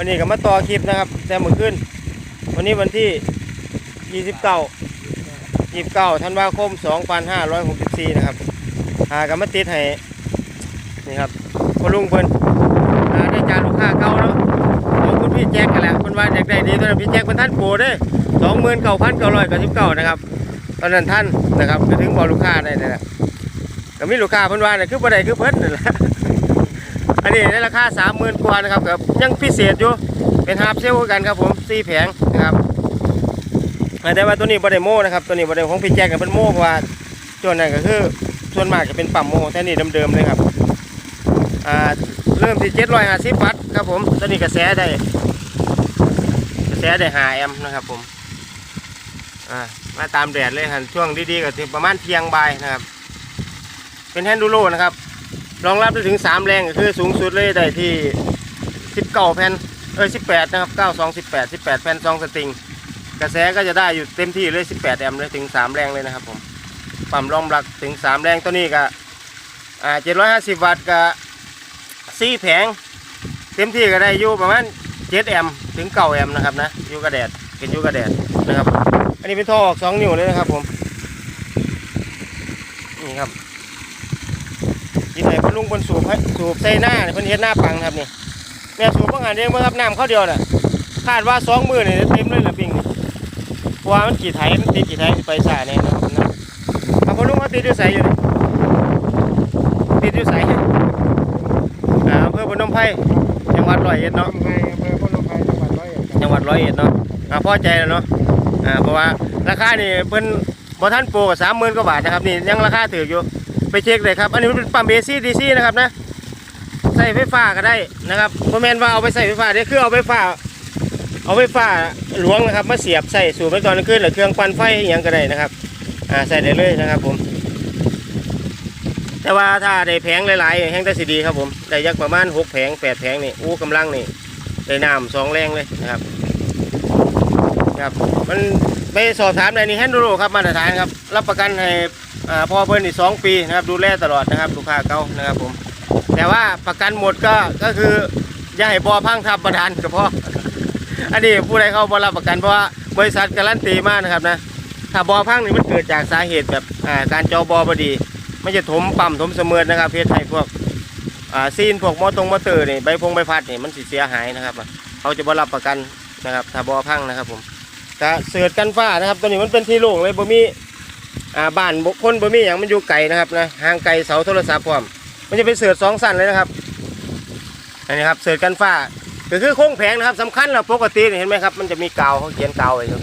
วันนี้ก็มาต่อคลิปนะครับ แต่เมื่อคืนวันนี้วันที่ 29 29ธันวาคม 2564 นะครับหากันมาติดให้นี่ครับพอลุงเพิ่นหาได้จานลูกค้าเก่าเนาะของคุณพี่แจ็คกันแหละเพิ่นว่าอยากได้ดีตอนนั้นพี่แจ็คเป็นท่านโปรเด้สองหมื่นเก้าพันเก้าร้อยเก้าสิบเก้านะครับ ตอนนั้นท่านนะครับก็ถึงบอกลูกค้าได้เลยนะก็มีลูกค้าเพิ่นว่าเนี่ยคือบ่ได้คือเพิ่นนั่นแหละ อันนี้ในราคาสามหมื่นกว่านะครับครับยังพิเศษอยู่เป็นฮาร์ปเซลกันครับผมสี่แผงนะครับแต่ว่าตัวนี้บไดโมนะครับตัวนี้บไดของพี่แจ็คกับเป็นโมเพราะว่าส่วนนั้นก็คือส่วนมากจะเป็นปั๊มโมแต่นี่เดิมๆเลยครับอ่าเริ่มที่เจ็ดร้อยห้าสิบวัตต์ครับผมตัวนี้กระแสได้กระแสได้ห้าแอมป์นะครับผมอ่ามาตามแดดเลยครับช่วงดีๆก็ถึงประมาณเที่ยงบ่ายนะครับ เป็นแฮนดูโรนะครับ รองรับได้ถึง 3 แรงก็คือสูงสุดเลยได้ที่ 19แผ่นเออ18 นะครับ 92 18 18 แผ่น2สตริง กระแสก็จะได้อยู่เต็มที่เลย 18 แอมป์เลยถึง 3 แรงเลยนะครับผมปั๊มรองรับถึง 3 แรงตัวนี้ก็อ่า750 วัตต์ก็4แผง เต็มที่ก็ได้อยู่ประมาณ7แอมป์ถึง9แอมป์นะครับนะอยู่กระแดดเป็นอยู่กระแดดนะครับ อันนี้เป็นท่อออก2นิ้วเลยนะครับผม นี่ครับ ลุงบนสูบให้สูบใส่หน้าเนี่ยเพิ่นเฮ็ดหน้าปังครับนี่เนี่ยสูบเพิ่งหันเองเมื่อครับน้ำเข้าเดียวน่ะคาดว่าสองมือเนี่เต็มเลยละปิงเพราะว่ามันกี่ไถมันติดกี่ไถไปสายเนี่ยนะครับนะเอาพนลุงเขาติดอยู่ใสอยู่ติดอยู่ใสอ่าอำเภอพนมไพรจังหวัดร้อยเอ็ดเนาะอำเภอำเภอพนมไพรจังหวัดร้อยเอ็ดครับจังหวัดร้อยเอ็ดเนาะอ่าพอใจแล้วเนาะอ่าเพราะว่าราคานี่เพิ่นบ่ทันโปรกับสามหมื่นกว่าบาทนะครับนี่ยังราคาถืออยู่ ไปเช็คเลยครับ อันนี้มันเป็นปั๊มเบซี่ดีซี่นะครับนะใส่ไฟฟ้าก็ได้นะครับโมเมนว่าเอาไปใส่ไฟฟ้าเดี๋ยคือเอาไฟฟ้า เอาไฟฟ้าหลวงนะครับ มาเสียบใส่สูบไปตอนกลางคืนหรือเครื่องปั่นไฟอย่างก็ได้นะครับอ่าใส่ได้เลยนะครับผม แต่ว่าถ้าได้แผงหลายๆแห้งได้สีดีครับผมได้ยักประมาณหกแผงแปดแผงนี่อู้กำลังนี่ได้น้ำสองแรงเลยนะครับครับมัน ไปสอบถามในนี่แฮนดูโรครับมาตรฐานครับ รับประกันให้อ่าพอเพิ่นอีกสองปีนะครับ ดูแลตลอดนะครับลูกค้าเก่านะครับผม แต่ว่าประกันหมดก็ก็คืออย่าให้บอพังทับประธานก็พออันนี้ผู้ใดเขาบอรับประกันเพราะว่าบริษัทการันตีมากนะครับนะถ้าบอพังนี่มันเกิดจากสาเหตุแบบการเจอบอบดีไม่จะถมปั๊มถมเสมือนนะครับเพชรไทยพวกซีนพวกมอตรงมอเตอร์นี่ใบพงใบพัดนี่มันสิเสียหายนะครับเขาจะบรับประกันนะครับ ถ้าบอพังนะครับผม ก็เสือดกันฟ้านะครับ ตัวนี้มันเป็นที่โล่งเลยบ่มีอ่าบ้านบุคคลบ่มีอย่างมันอยู่ไกลนะครับนะห่างไกลเสาโทรศัพท์พร้อมมันจะเป็นเสือสองสั้นเลยนะครับอันนี้ครับเสือกันฟ้าก็คือโค้งแผงนะครับสำคัญแล้วปกติเห็นไหมครับมันจะมีกาวเขาเขียนกาวไว้อยู่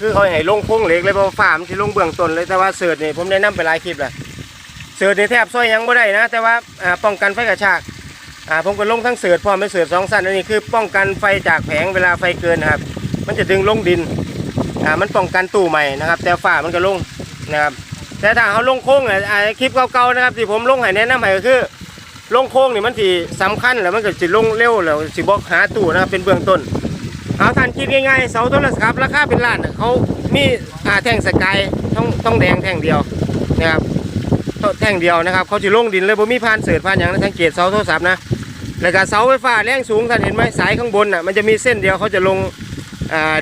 คือเขาให้ลงโค้งเหล็กเลยเพราะว่าฟ้ามันจะลงเบื้องต้นเลยแต่ว่าเสือนี่ผมได้นำไปหลายคลิปแล้วเสือนี่แทบซอยยังไม่ได้นะ แต่ว่าอ่าป้องกันไฟกระชากอ่าผมก็ลงทั้งเสือพร้อมเป็นเสือสองสั้นอันนี้คือป้องกันไฟจากแผงเวลาไฟเกินนะครับ มันจะดึงลงดินอ่ามันป้องกันตู้ใหม่นะครับ แต่ฝ้ามันก็ลงนะครับ แต่ถ้าเขาลงโค้งเนี่ยอ่าคลิปเก่าๆนะครับที่ผมลงให้แนะนำให้ก็คือลงโค้งนี่มันที่สำคัญแล้วมันก็สิลงเร็วแล้วสิบอกหาตู้นะครับเป็นเบื้องต้นเอาท่านคิดง่ายๆเสาโทรศัพท์ราคาเป็นล้านน่ะเขามีอ่าแท่งสกายต้องต้องแดงแท่งเดียวนะครับแท่งเดียวนะครับเขาจะลงดินเลยบ่มีพานเสือพานอย่างนั้นสังเกตเสาโทรศัพท์นะแล้วก็เสาไฟฟ้าแรงสูงท่านเห็นไหมสายข้างบนน่ะมันจะมีเส้นเดียวเขาจะลง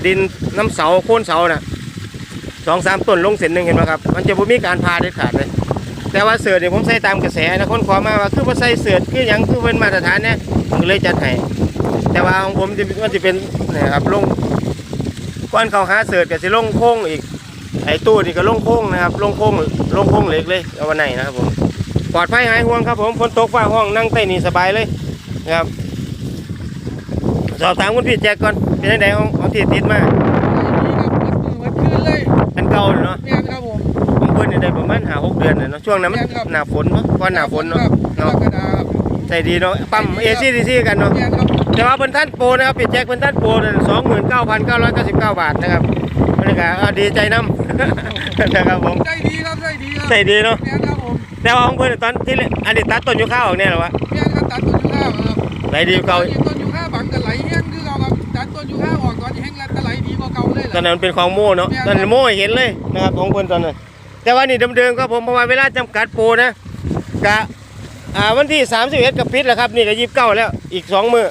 ดินน้ำเสาโค่นเสาน่ะสองสามต้นลงเส้นหนึ่งเห็นไหมครับ มันจะบ่มีการพาเด็ดขาดเลย แต่ว่าเสือเนี่ยผมใส่ตามกระแสนะคนขอมาว่าคือว่าใส่เสือคือหยังคือเป็นมาตรฐานเนี่ยผมก็เลยจัดให้แต่ว่าของผมจะมันจะเป็นเนี่ยครับลงก้อนเขาหาเสือกับสิลงโค้งอีก ไอ้ตู้นี่ก็ลงโค้งนะครับลงโค้งลงโค้งเหล็กเลยเอาวันไหนนะครับผมปลอดภัยหายห่วงครับผมฝนตกฟ้าห้องนั่งใต้นี่สบายเลยนะครับสอบถามคุณพี่แจ็คก่อน เป็นยังไงของของที่ติดมาวัดคืนเลยอันเก่าเนาะเนี่ยครับผมผมเพิ่นนี่ได้ประมาณหาหกเดือนเลยเนาะช่วงนั้นมันแม่นครับหน้าฝนเนาะก่อนหน้าฝนเนาะครับกรเนาะกฎาคมใจดีเนาะปั๊มเอซี่ดีซี่กันเนาะเนี่ยครับแต่ว่าเป็นท่านโปรนะครับพี่แจ็คเป็นท่านโปรสองหมื่นเก้าพันเก้าร้อยเก้าสิบเก้าบาทนะครับบรรยากาศอ่าดีใจน้ำนะครับผมใจดีครับใจดีครับใจดีเนาะเนี่ยครับผมแต่ว่าของเพิ่นตอนที่เล่นอันนี้ตัดต้นยูข้าวออกเนี่ยเหรอวะเนี่ยครับตัดต้นยูคาครับไหลดีเก่า ตัดต้นยูคาออกก่อนจะแห้งแล้วก็ไหลดีกว่าเก่าเลยตอนนั้นเป็นของโม่เนาะตอนนั้นโม่ให้เห็นเลยนะครับของเพิ่นตอนนั้น แต่ว่านี่เดิมๆครับผมเพราะว่าเวลาจำกัดโปรนะกะอ่าวันที่31กับปิดแล้วครับนี่ก็ยีิบเก้าแล้วอีกสองมือ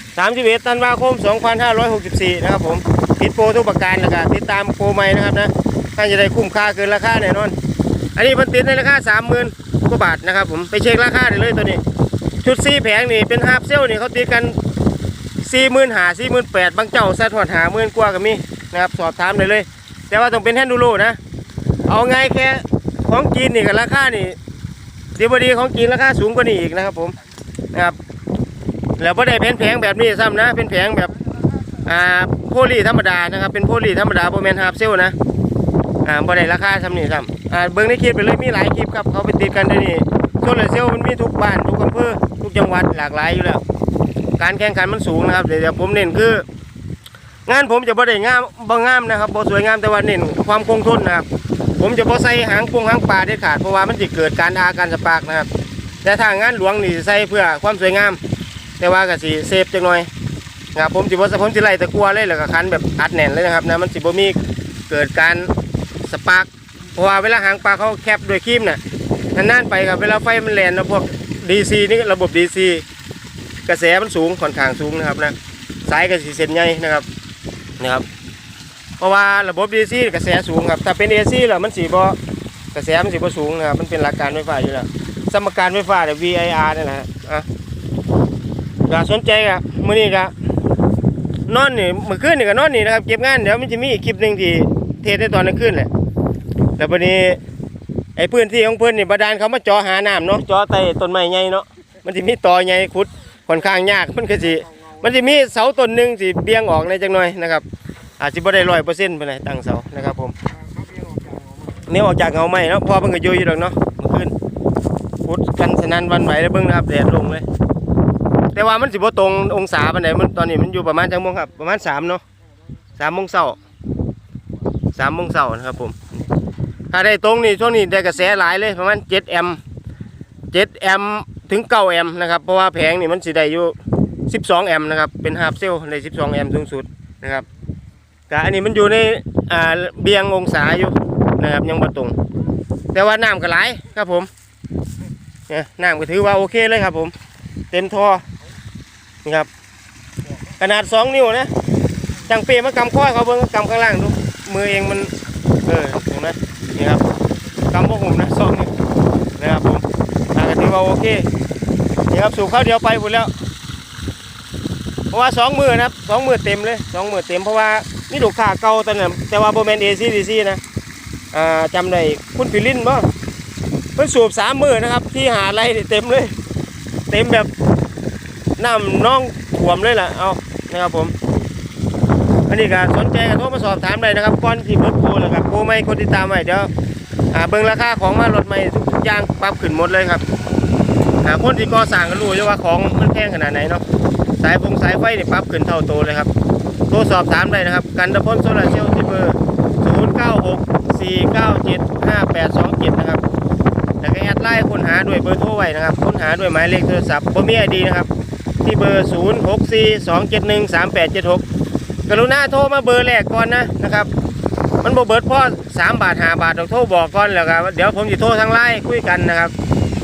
31ธันวาคม 2564 นะครับผมติดโปรทุกประการแล้วก็ติดตามโปรใหม่นะครับนะท่านจะได้คุ้มค่าเกินราคาแน่นอน อันนี้มันติดในราคา30,000กว่าบาทนะครับผมไปเช็คราคาได้เลยตัวนี้ ชุดซีแผงนี่เป็นฮาร์ปเซลนี่เขาติดกัน สี่หมื่นหาสี่หมื่นแปดบางเจ้าสัดหอดหาหมื่นกว่าก็มีนะครับสอบถามได้เลย แต่ว่าต้องเป็นแฮนดูโรนะ เอาไงแค่ของจีนนี่กับราคานี่ดีบดีของจีนราคาสูงกว่านี้อีกนะครับผมนะครับแล้วก็ได้เป็นแผงแบบนี้ซ้ำนะ เป็นแผงแบบอ่าโพลีธรรมดานะครับ เป็นโพลีธรรมดาโบแมนฮาร์ปเซลนะอ่าบ่ได้ราคาซ้ำนี่ซ้ำอ่าเบิ้งในคลิปไปเลยมีหลายคลิปครับเขาไปติดกันได้นี่โซลาเซลมันมีทุกบ้านทุกอำเภอทุกจังหวัดหลากหลายอยู่แล้ว การแข่งขันมันสูงนะครับเดี๋ยวผมเน้นคืองานผมจะบ่ได้งามบ่งามนะครับบ่สวยงามแต่ว่าเน้นความคงทนนะครับ ผมจะบ่ใส่หางปงหางปลาเด็ดขาดเพราะว่ามันจะเกิดการอาการสปาร์กนะครับ แต่ถ้างานหลวงนี่ใส่เพื่อความสวยงาม แต่ว่าก็สิเซฟจังหน่อยนะครับผมสิบ่ผมสิไล่ตะกัวเลยแล้วก็คันแบบอัดแน่นเลยนะครับนะมันสิบ่มีเกิดการสปาร์กเพราะว่าเวลาหางปลาเขาแคบด้วยครีมน่ะนานๆไปครับเวลาไฟมันแรงนะพวก DC นี่ระบบ DC กระแสมันสูงค่อนข้างสูงนะครับนะสายกระสีเส้นใหญ่นะครับนะครับเพราะว่าระบบ DC กระแสสูงครับถ้าเป็น AC แล้วมันสีบ่กระแสมันสีบ่สูงนะครับมันเป็นหลักการไฟฟ้าอยู่แล้วสมการไฟฟ้าเนี่ย VIR นี่แหละฮะอะก็สนใจอะมื้อนี้ก็นอนนี่เมื่อคืนนี่ก็นอนนี่นะครับเก็บงานเดี๋ยวมันจะมีอีกคลิปหนึ่งที่เทศในตอนกลางคืนแหละแล้ววันนี้ไอ้พื้นที่ของเพื่อนนี่บาดาลเขามาจาะหาน้ำเนาะจาะใต้ต้นไม้ใหญ่เนาะมันจะมีต่อใหญ่ขุด ค่อนข้างยากมันก็สิมันจะมีเสาต้นหนึ่งสิเบี่ยงออกในจังหน่อยนะครับอาจจะบ่ได้ร้อยเปอร์เซ็นต์ไปเลยตั้งเสานะครับผมเนี่ยออกจากเงาไม้เนาะพอมันก็ยู่อยู่ดอกเนาะเมื่อคืนขุดกันสนั่นวันไหวแล้วเบิ่งนะครับแดดลงเลย แต่ว่ามันสิบ่ตรงองศาปานใดมันตอนนี้มันอยู่ประมาณจังโมงครับประมาณสามเนาะสามโมงเช้าสามโมงเช้านะครับผมถ้าได้ตรงนี่ช่วงนี้ได้กระแสหลายเลยประมาณ7แอมป์7แอม ถึง9แอมป์นะครับ เพราะว่าแผงนี่มันสิได้อยู่12แอมป์นะครับ เป็นฮาร์ปเซลใน12แอมป์สูงสุดนะครับก็อันนี้มันอยู่ในอ่าเบียงองศาอยู่นะครับยังบ่ตรง แต่ว่าน้ำก็ไหลายครับผมเนี่ยน้ำก็ถือว่าโอเคเลยครับผม เต็มท่อนี่ครับ ขนาด2นิ้วนะจังเปียมากำข้อเขาเบิ่งกำข้างล่างดูมือเองมันเออเห็นไหมนี่ครับกำพวกผมนะสองนี่นะครับผมทางก็ถือว่าโอเค ครับ สูบข้าวเดียวไปหมดแล้ว เพราะว่าสองมือนะครับสองมือเต็มเลยสองมือเต็มเพราะว่านี่ลูกค้าเก่าแต่เนี่ยแต่ว่าโบแมนเอซีดีซีนะอ่าจำได้คุณพิลินบ่เพิ่นสูบสามมือนะครับ ที่หาอะไรเต็มเลย เต็มแบบน้ำน้องถ่วมเลยล่ะเอานะครับผม อันนี้ก็สนใจก็โทรมาสอบถามได้นะครับก่อนที่เบิดโปรแล้วครับโปรไม่คนติดตามไว้เดี๋ยวอ่าเบิ่งราคาของมารถใหม่ทุกอย่างปรับขึ้นหมดเลยครับ อ่าคนที่ก่อสร้างก็รู้อยู่ว่าของมันแพงขนาดไหนเนาะสายฟงสายไฟนี่ปรับขึ้นเท่าโตเลยครับโทรสอบถามได้นะครับ กันตะพนโซลาร์เซลล์ที่เบอร์ 0 9 6 4 9 7 5 8 2 7 นะครับแล้วก็แอดไลน์ค้นหาด้วยเบอร์โทรไว้นะครับค้นหาด้วยหมายเลขโทรศัพท์บ่มีไอดีนะครับ ที่เบอร์ 0 6 4 2 7 1 3 8 7 6 กรุณาโทรมาเบอร์แรกก่อนนะนะครับมันบ่เบิดพราะสามบาทหาบาทต้องโทรบอกก่อนแล้วครับเดี๋ยวผมจะโทรทางไลน์คุยกันนะครับ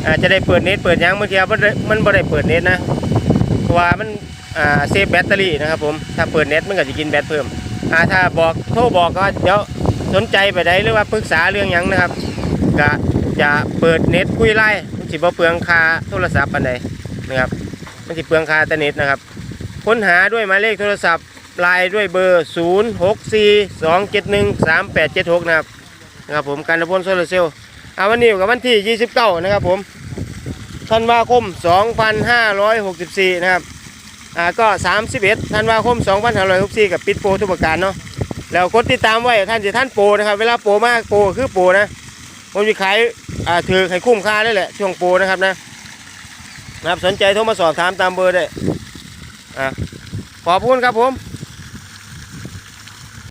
อาจะได้เปิดเน็ตเปิดยังบางทีมันได้มันบ่ได้เปิดเน็ตนะเพราะว่ามันอ่าเซฟแบตเตอรี่นะครับผมถ้าเปิดเน็ตมันก็จะกินแบตเพิ่มอ่าถ้าบอกโทรบอกก็เดี๋ยวสนใจไปได้หรือว่าปรึกษาเรื่องยังนะครับก็จะเปิดเน็ตคุยไลน์มันสิบ่เปลืองค่าโทรศัพท์ปานใดนะครับมันสิเปลืองค่าแต่เน็ตนะครับค้นหาด้วยหมายเลขโทรศัพท์ไลน์ด้วยเบอร์ 0 6 4 2 7 1 3 8 7 6 นะครับนะครับผมการพลโซลาร์เซลล์ อาวันนี้กับวันที่ 29 นะครับผมธันวาคม 2564 นะครับ อ่าก็ 31ธันวาคม 2564 กับปิดโปรทุกประการเนาะ แล้วกดติดตามไว้ท่านจะท่านโปรนะครับ เวลาโปรมากโปรคือโปรนะผมจะขาย อ่าถือให้คุ้มค่าได้แหละ ช่วงโปรนะครับนะ นะครับสนใจโทรมาสอบถามตามเบอร์ได้ อ่าขอบคุณครับผม